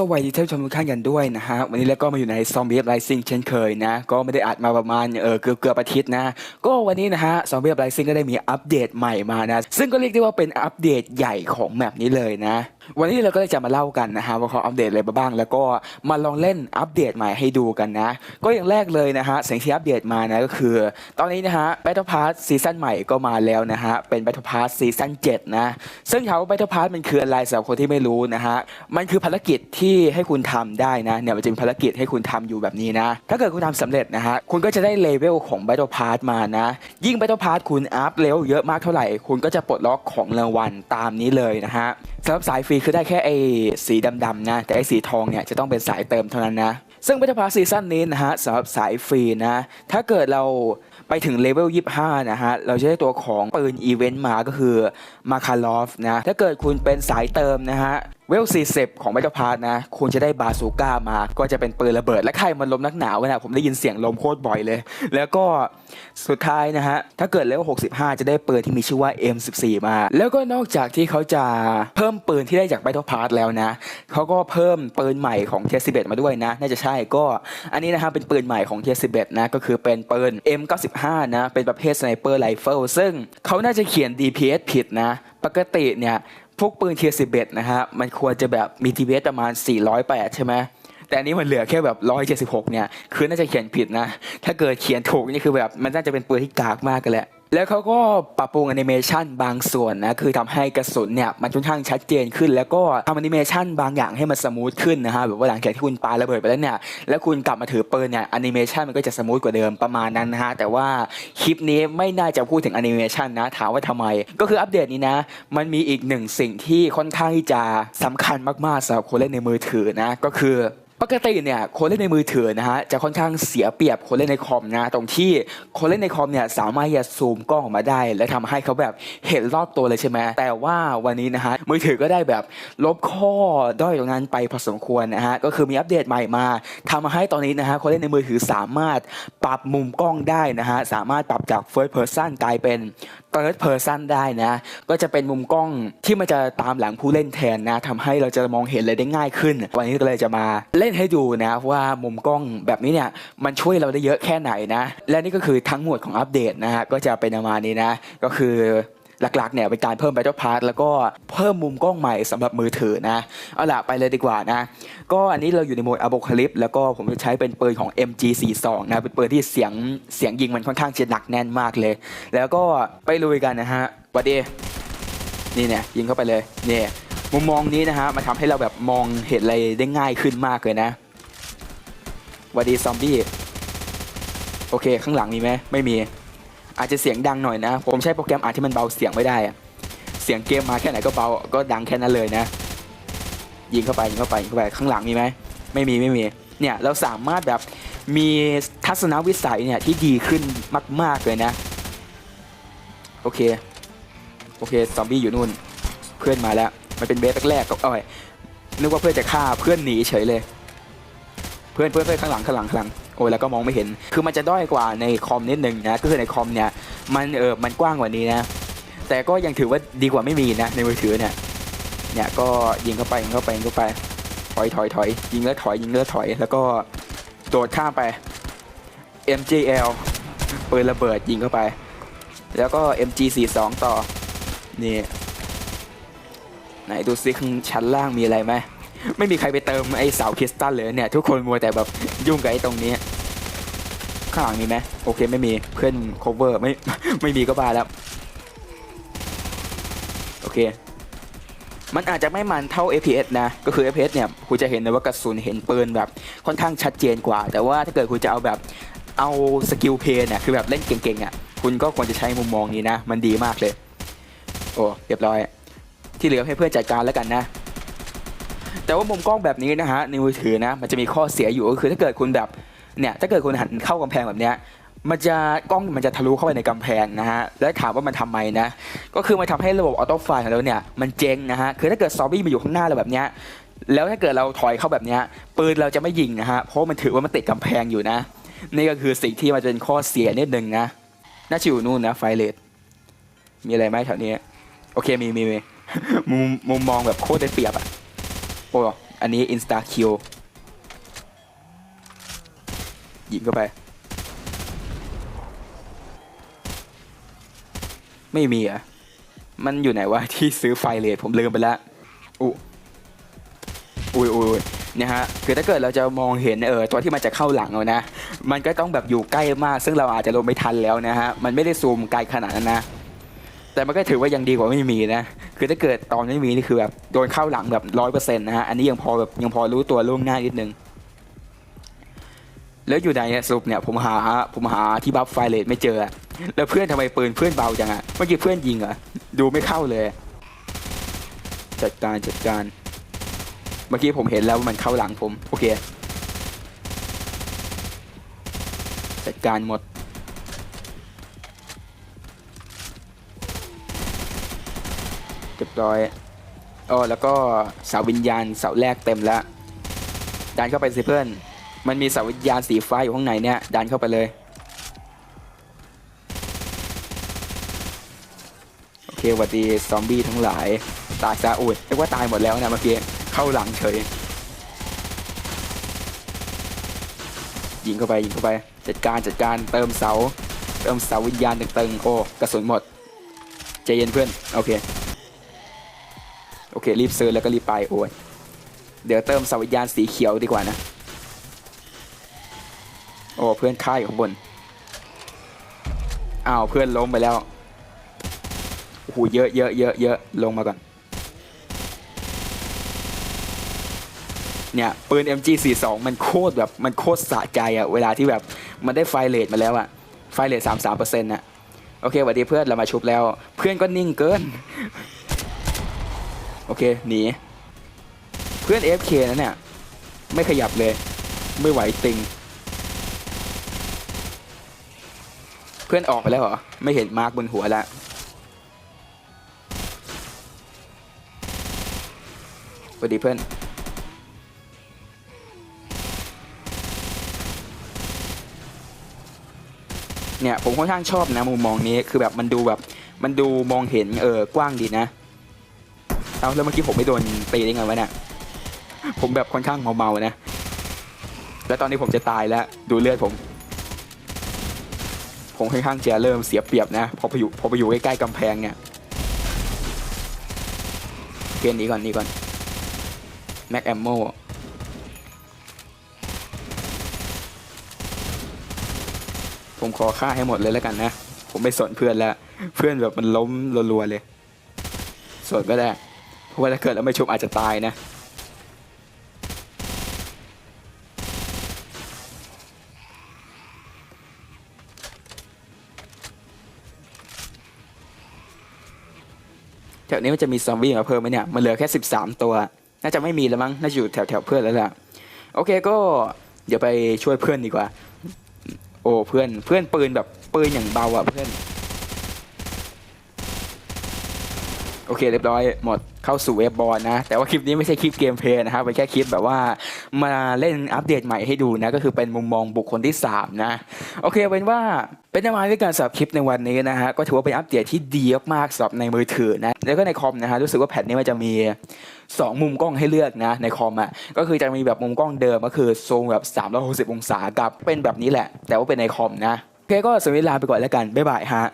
สวัสดีท่านผู้ชมทุกท่านกันด้วยนะฮะวันนี้แล้วก็มาอยู่ในซอมบี้ไรซิงเช่นเคยนะก็ไม่ได้อัดมาประมาณเออเกือบเกือบอาทิตย์นะ ก็วันนี้นะฮะซอมบี้ไรซิงก็ได้มีอัปเดตใหม่มานะ ซึ่งก็เรียกได้ว่าเป็นอัปเดตใหญ่ของแมปนี้เลยนะ วันนี้เราก็เลยจะมาเล่ากันนะฮะว่าเขาอัปเดตอะไรบ้าง แล้วก็มาลองเล่นอัปเดตใหม่ให้ดูกันนะ ก็อย่างแรกเลยนะฮะสิ่งที่อัปเดตมานะก็คือ ตอนนี้นะฮะ Battle Pass ซีซั่นใหม่ก็มาแล้วนะฮะ เป็น Battle Pass ซีซั่น7นะ ซึ่งถามว่า Battle Pass มันคืออะไรสำหรับคนที่ไม่รู้นะฮะ มันคือภารกิจที่ให้คุณทำได้นะเนี่ยมันจะมีภารกิจให้คุณทำอยู่แบบนี้นะ ถ้าเกิดคุณทำสำเร็จนะฮะคุณก็จะได้เลเวลของ Battle Pass มานะ ยิ่ง Battle Pass คุณอัพเลเวลเยอะมากเท่าไหร่ คุณก็จะปลดล็อกของรางวัลตามนี้เลยนะฮะสำหรับสายฟรีคือได้แค่ไอ้สีดำๆนะ แต่ไอ้สีทองเนี่ยจะต้องเป็นสายเติมเท่านั้นนะ ซึ่ง Battle Pass ซีซั่นนี้นะฮะสำหรับสายฟรีนะ ถ้าเกิดเราไปถึงเลเวล 25 นะฮะ เราจะได้ตัวของปืนอีเวนต์มาก็คือมาคาลอฟนะ ถ้าเกิดคุณเป็นสายเติมนะฮะ เวล 40 ของ Battle Pass นะคุณจะได้บาซูก้ามา ก็จะเป็นปืนระเบิด และใครมันลมนักหนาวกันะผมได้ยินเสียงลมโคตรบ่อยเลย แล้วก็สุดท้ายนะฮะ ถ้าเกิดเลเวล65 จะได้ปืนที่มีชื่อว่า M14 มา แล้วก็นอกจากที่เขาจะเพิ่มปืนที่ได้จาก Battle Pass แล้วนะเขาก็เพิ่มปืนใหม่ของเทีย11มาด้วยนะ น่าจะใช่ก็ อันนี้นะฮะเป็นปืนใหม่ของเทีย11นะก็คือเป็นปืน M95 นะเป็นประเภทสไนเปอร์ไรเฟิลซึ่งเขาน่าจะเขียน DPS ผิดนะ ปกติเนี่ย พวกปืนเทียสิบเอ็ดนะฮะมันควรจะแบบมีทีเวสประมาณ 408 ใช่ไหมแต่อันนี้มันเหลือแค่แบบ176เนี่ยคือน่าจะเขียนผิดนะ ถ้าเกิดเขียนถูกนี่คือแบบมันน่าจะเป็นปืนที่กากมากกันแหละ แล้วเขาก็ปรับปรุงแอนิเมชันบางส่วนนะคือทำให้กระสุนเนี่ยมันค่อนข้างชัดเจนขึ้น แล้วก็ทำแอนิเมชันบางอย่างให้มันสมูทขึ้นนะฮะแบบว่าหลังจากที่คุณปาระเบิดไปแล้วเนี่ยแล้วคุณกลับมาถือปืนเนี่ยแอนิเมชันมันก็จะสมูทกว่าเดิมประมาณนั้นนะฮะแต่ว่าคลิปนี้ไม่น่าจะพูดถึงแอนิเมชันนะถามว่าทำไม ก็คืออัปเดตนี้นะ มันมีอีกหนึ่งสิ่งที่ค่อนข้างที่จะสำคัญมากๆสำหรับคนเล่นในมือถือนะก็คือปกติเนี่ยคนเล่นในมือถือนะฮะจะค่อนข้างเสียเปรียบคนเล่นในคอมนะตรงที่คนเล่นในคอมเนี่ยสามารถจะซูมกล้องออกมาได้ และทำให้เขาแบบเห็นรอบตัวเลยใช่ไหมแต่ว่าวันนี้นะฮะมือถือก็ได้แบบลบข้อด้อยตรงนั้นไปพอสมควรนะฮะก็คือมีอัปเดตใหม่มาทำให้ตอนนี้นะฮะคนเล่นในมือถือสามารถปรับมุมกล้องได้นะฮะสามารถปรับจาก first person กลายเป็น third person ได้นะก็จะเป็นมุมกล้องที่มันจะตามหลังผู้เล่นแทนนะทำให้เราจะมองเห็นอะไรได้ง่ายขึ้น วันนี้ก็เลยจะมาเล่นให้ดูนะว่ามุมกล้องแบบนี้เนี่ยมันช่วยเราได้เยอะแค่ไหนนะและนี่ก็คือทั้งหมดของอัปเดตนะฮะก็จะเป็นประมาณนี้นะ ก็คือหลักๆเนี่ยเป็นการเพิ่ม Battle Pass แล้วก็เพิ่มมุมกล้องใหม่สำหรับมือถือนะ เอาล่ะไปเลยดีกว่านะ ก็อันนี้เราอยู่ในโหมด Apocalypse แล้วก็ผมจะใช้เป็นปืนของ MG42 นะเป็นปืนที่เสียงเสียงยิงมันค่อนข้างจะหนักแน่นมากเลย แล้วก็ไปลุยกันนะฮะวัดดีนี่เนี่ยยิงเข้าไปเลยเนี่ยมุมมองนี้นะฮะมันทำให้เราแบบมองเห็นอะไรได้ง่ายขึ้นมากเลยนะวัดดีซอมบี้โอเคข้างหลังมีไหมไม่มี อาจจะเสียงดังหน่อยนะ ผมใช้โปรแกรมอาร์ที่มันเบาเสียงไม่ได้ เสียงเกมมาแค่ไหนก็เบาก็ดังแค่นั้นเลยนะ ยิงเข้าไปยิงเข้าไปยิงเข้าไปข้างหลังมีไหมไม่มีไม่มีเนี่ยเราสามารถแบบมีทัศนวิสัยเนี่ยที่ดีขึ้นมาก ๆเลยนะ โอเคโอเคซอมบี้อยู่นู่น เพื่อนมาแล้ว มันเป็นเบสแรกๆก็อ้ยนึกว่าเพื่อนจะฆ่าเพื่อนหนีเฉยเลย พื่อนเพื่อนเพื่อนข้างหลังข้างหลังข้างหลังโอ้ยแล้วก็มองไม่เห็น คือมันจะด้อยกว่าในคอมนิดนึงนะก็คือในคอมเนี่ยมันเออมันกว้างกว่านี้นะ แต่ก็ยังถือว่าดีกว่าไม่มีนะในมือถือเนี่ยเนี่ยก็ยิงเข้าไปยิงเข้าไปยิงเข้าไป ถอยถอยถอยยิงแล้วถอยยิงแล้วถอย แล้วก็โดดข้ามไป MGL ปืนระเบิดยิงเข้าไป แล้วก็ MG42 ต่อนี่ไหนดูซิข้างชั้นล่างมีอะไรไหม ไม่มีใครไปเติมไอ้เสาคริสตัลเลยเนี่ยทุกคนมัวแต่แบบยุ่งกับไอ้ตรงนี้ ข้างหลังมีไหมโอเคไม่มีเพื่อน cover ไม่ไม่มีก็บาแล้ว โอเค มันอาจจะไม่มันเท่า FPS นะ ก็คือ FPS เนี่ยคุณจะเห็นเลยว่ากระสุนเห็นปืนแบบค่อนข้างชัดเจนกว่า แต่ว่าถ้าเกิดคุณจะเอาแบบเอาสกิลเพย์เนี่ยคือแบบเล่นเก่งๆอะคุณก็ควรจะใช้มุมมองนี้นะ มันดีมากเลย โอ้เรียบร้อย ที่เหลือให้เพื่อนจัดการแล้วกันนะ แต่ว่ามุมกล้องแบบนี้นะฮะในมือถือนะมันจะมีข้อเสียอยู่ก็คือถ้าเกิดคุณแบบเนี่ยถ้าเกิดคุณหันเข้ากำแพงแบบเนี้ยมันจะกล้องมันจะทะลุเข้าไปในกำแพงนะฮะแล้วถามว่ามันทำไมนะ ก็คือมันทำให้ระบบออโต้ไฟของเราเนี่ยมันเจ๊งนะฮะคือถ้าเกิดซอมบี้มาอยู่ข้างหน้าเราแบบเนี้ยแล้วถ้าเกิดเราถอยเข้าแบบเนี้ยปืนเราจะไม่ยิงนะฮะเพราะมันถือว่ามันติดกำแพงอยู่นะ นี่ก็คือสิ่งที่มันจะเป็นข้อเสียนิดนึงนะน่าจะอยู่นู่นนะไฟเลตมีอะไรไหมแถวนี้ โอเคมีมีมีมุมมุมมองแบบโคตรได้เปรียบอะ โอ้อันนี้ insta kill ยิงเข้าไป ไม่มีอะ มันอยู่ไหนวะที่ซื้อไฟเลทผมลืมไปแล้วอุอุ้อุ้ยอุ้ยเนี่ยฮะคือถ้าเกิดเราจะมองเห็นเออตัวที่มันจะเข้าหลังเอานะ มันก็ต้องแบบอยู่ใกล้มาก ซึ่งเราอาจจะลงไม่ทันแล้วนะฮะ มันไม่ได้ซูมไกลขนาดนั้นนะ แต่มันก็ถือว่ายังดีกว่าไม่มีนะ คือถ้าเกิดตอนไม่มีนี่คือแบบโดนเข้าหลังแบบร้อยเปอร์เซ็นต์นะฮะ อันนี้ยังพอแบบยังพอรู้ตัวล่วงหน้านิดนึง แล้วอยู่ไหนสรุปเนี่ยผมหาผมหาที่บัฟไฟเลทไม่เจอ แล้วเพื่อนทำไมปืนเพื่อนเบาจังอะเมื่อกี้เพื่อนยิงอะดูไม่เข้าเลย จัดการจัดการ เมื่อกี้ผมเห็นแล้วว่ามันเข้าหลังผม โอเค จัดการหมด เรียบร้อยอ๋อแล้วก็เสาวิญญาณเสาแรกเต็มแล้วดันเข้าไปสิเพื่อน มันมีเสาวิญญาณสีฟ้าอยู่ข้างในเนี่ยดันเข้าไปเลย โอเควัดดีซอมบี้ทั้งหลาย ตายซะอุดเรียกว่าตายหมดแล้วนะเมื่อกี้เข้าหลังเฉย ยิงเข้าไปยิงเข้าไป จัดการจัดการเติมเสา เติมเสาวิญญาณตึงๆโอ้กระสุนหมดใจเย็นเพื่อน โอเค อเค รีบซื้อแล้วก็รีบไปโอ้ยเดี๋ยวเติมสวิญญาณสีเขียวดีกว่านะ โอ้เพื่อนค่ายอยู่ข้างบนอ้าวเพื่อนล้มไปแล้วโอ้โหเยอะเยอะเยอะเยอะลงมาก่อน เนี่ยปืน MG42 มันโคตรแบบมันโคตรสะใจอะเวลาที่แบบมันได้ไฟเลทมาแล้วอะไฟเลท33%น่ะโอเคสวัสดีเพื่อนเรามาชุบแล้ว เพื่อนก็นิ่งเกิน โอเคหนีเพื่อน FK นั่นเนี่ย ไม่ขยับเลย ไม่ไหวติง เพื่อนออกไปแล้วเหรอ ไม่เห็นมาร์กบนหัวแล้วสวัสดีเพื่อนเนี่ยผมค่อนข้างชอบนะมุมมองนี้คือแบบมันดูแบบมันดูมองเห็นเออกว้างดีนะ เอาแล้วเมื่อกี้ผมไม่โดนตีได้ไงวะเนี่ยผมแบบค่อนข้างเมาๆนะ แล้วตอนนี้ผมจะตายแล้วดูเลือดผม ผมค่อนข้างจะเริ่มเสียเปรียบนะ พอไปอยู่พอไปอยู่ใกล้ๆกำแพงเนี่ยเกณฑ์นี้ก่อนนี้ก่อนแม็กแอมโมผมขอฆ่าให้หมดเลยแล้วกันนะ ผมไม่สนเพื่อนแล้ว เพื่อนแบบมันล้มรัวๆเลยสนก็ได้ ว่าถ้าเกิดเราไม่ชุบอาจจะตายนะแถวนี้มันจะมีซอมบี้มาเพิ่มไหมเนี่ย มันเหลือแค่ 13 ตัว น่าจะไม่มีแล้วมั้ง น่าจะอยู่แถวแถวเพื่อนแล้วล่ะ โอเคก็เดี๋ยวไปช่วยเพื่อนดีกว่า โอ้เพื่อนเพื่อนปืนแบบปืนอย่างเบาอะเพื่อน โอเคเรียบร้อยหมด เข้าสู่เว็บบอลนะ แต่ว่าคลิปนี้ไม่ใช่คลิปเกมเพลย์นะครับเป็นแค่คลิปแบบว่ามาเล่นอัปเดตใหม่ให้ดูนะ ก็คือเป็นมุมมองบุคคลที่ 3 นะ โอเคเป็นว่าเป็นประมาณด้วยการสำหรับคลิปในวันนี้นะฮะก็ถือว่าเป็นอัปเดตที่ดีมากๆสำหรับในมือถือนะแล้วก็ในคอมนะฮะรู้สึกว่าแผ่นนี้มันจะมี2มุมกล้องให้เลือกนะในคอมอะก็คือจะมีแบบมุมกล้องเดิมก็คือซูมแบบ360 องศากับเป็นแบบนี้แหละ แต่ว่าเป็นในคอมนะโอเคก็สวัสดีลาไปก่อนแล้วกันบ๊ายบายฮะ